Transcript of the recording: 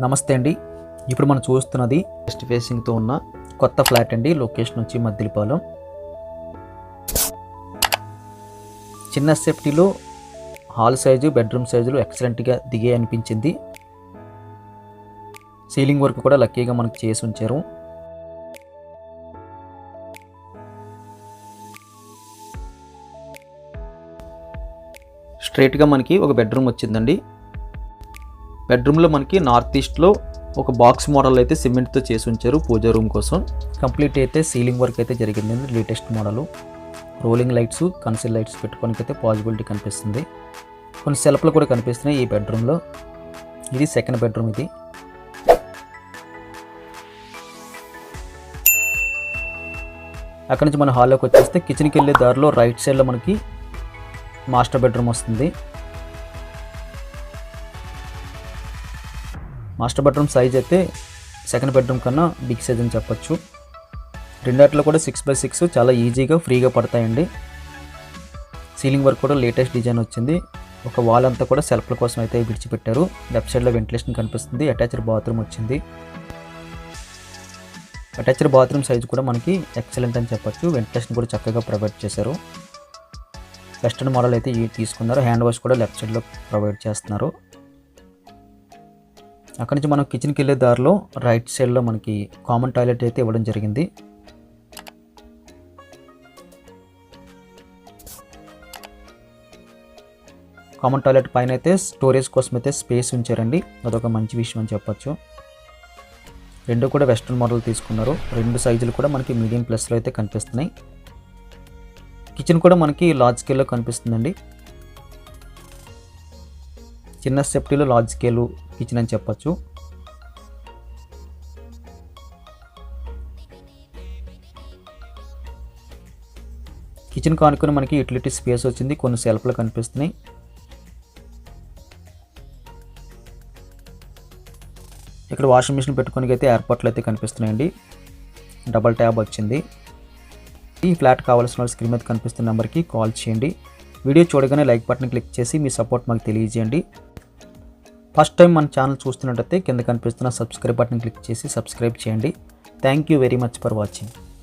నమస్తే అండి. ఇప్పుడు మనం చూస్తున్నది వెస్ట్ ఫేసింగ్తో ఉన్న కొత్త ఫ్లాట్ అండి. లొకేషన్ వచ్చి మద్దిలిపాలెం. చిన్న సేఫ్టీలో హాల్ సైజు బెడ్రూమ్ సైజులు ఎక్సలెంట్గా దిగే అనిపించింది. సీలింగ్ వర్క్ కూడా లక్కీగా మనకు చేసి ఉంచారు. స్ట్రైట్గా మనకి ఒక బెడ్రూమ్ వచ్చిందండి. బెడ్రూమ్లో మనకి నార్త్ ఈస్ట్లో ఒక బాక్స్ మోడల్ అయితే సిమెంట్తో చేసి ఉంచారు పూజా రూమ్ కోసం. కంప్లీట్ అయితే సీలింగ్ వర్క్ అయితే జరిగింది. Latest model. Rolling lights concealed lights పెట్టుకోనికి అయితే పాసిబిలిటీ కనిపిస్తుంది. కొన్ని సెల్ఫ్లు కూడా కనిపిస్తున్నాయి ఈ బెడ్రూమ్లో. ఇది సెకండ్ బెడ్రూమ్ ఇది. అక్కడి నుంచి మన హాల్లోకి వచ్చేస్తే కిచెన్కి వెళ్ళే దారిలో రైట్ సైడ్లో మనకి మాస్టర్ బెడ్రూమ్ వస్తుంది. మాస్టర్ బెడ్రూమ్ సైజ్ అయితే సెకండ్ బెడ్రూమ్ కన్నా బిగ్ సైజ్ అని చెప్పొచ్చు. రెండాట్లో కూడా సిక్స్ బై సిక్స్ చాలా ఈజీగా ఫ్రీగా పడతాయండి. సీలింగ్ వర్క్ కూడా లేటెస్ట్ డిజైన్ వచ్చింది. ఒక వాల్ అంతా కూడా సెల్ఫ్ల కోసం అయితే విడిచిపెట్టారు. లెఫ్ట్ సైడ్లో వెంటిలేషన్ కనిపిస్తుంది. అటాచ్డ్ బాత్రూమ్ వచ్చింది. అటాచ్డ్ బాత్రూమ్ సైజ్ కూడా మనకి ఎక్సలెంట్ అని చెప్పొచ్చు. వెంటిలేషన్ కూడా చక్కగా ప్రొవైడ్ చేశారు. వెస్టర్న్ మోడల్ అయితే తీసుకున్నారు. హ్యాండ్ వాష్ కూడా లెఫ్ట్ సైడ్లో ప్రొవైడ్ చేస్తున్నారు. అక్కడి నుంచి మనం కిచెన్కి వెళ్ళే దారిలో రైట్ సైడ్లో మనకి కామన్ టాయిలెట్ అయితే ఇవ్వడం జరిగింది. కామన్ టాయిలెట్ పైన అయితే స్టోరేజ్ కోసం అయితే స్పేస్ ఉంచారండి. అదొక మంచి విషయం అని చెప్పొచ్చు. రెండు కూడా వెస్ట్రన్ మోడల్ తీసుకున్నారు. రెండు సైజులు కూడా మనకి మీడియం ప్లస్లో అయితే కనిపిస్తున్నాయి. కిచెన్ కూడా మనకి లార్జ్ స్కేల్లో కనిపిస్తుందండి. చిన్న సెఫ్టీలో లార్జ్ స్కేలు కిచెన్ అని చెప్పొచ్చు. కిచెన్ కానుకొని మనకి యూటిలిటీ స్పేస్ వచ్చింది. కొన్ని సెల్ఫ్లు కనిపిస్తున్నాయి. ఇక్కడ వాషింగ్ మిషన్ పెట్టుకోనికి అయితే ఏర్పాట్లు అయితే కనిపిస్తున్నాయండి. డబల్ ట్యాబ్ వచ్చింది. ఈ ఫ్లాట్ కావాల్సిన వాళ్ళు స్క్రీన్ మీద కనిపిస్తున్న నెంబర్కి కాల్ చేయండి. వీడియో చూడగానే లైక్ బటన్ క్లిక్ చేసి మీ సపోర్ట్ మాకు తెలియజేయండి. ఫస్ట్ టైం మన ఛానల్ చూస్తున్నట్టయితే కింద కనిపిస్తున్న సబ్స్క్రైబ్ బటన్ క్లిక్ చేసి సబ్స్క్రైబ్ చేయండి. Thank you very much for watching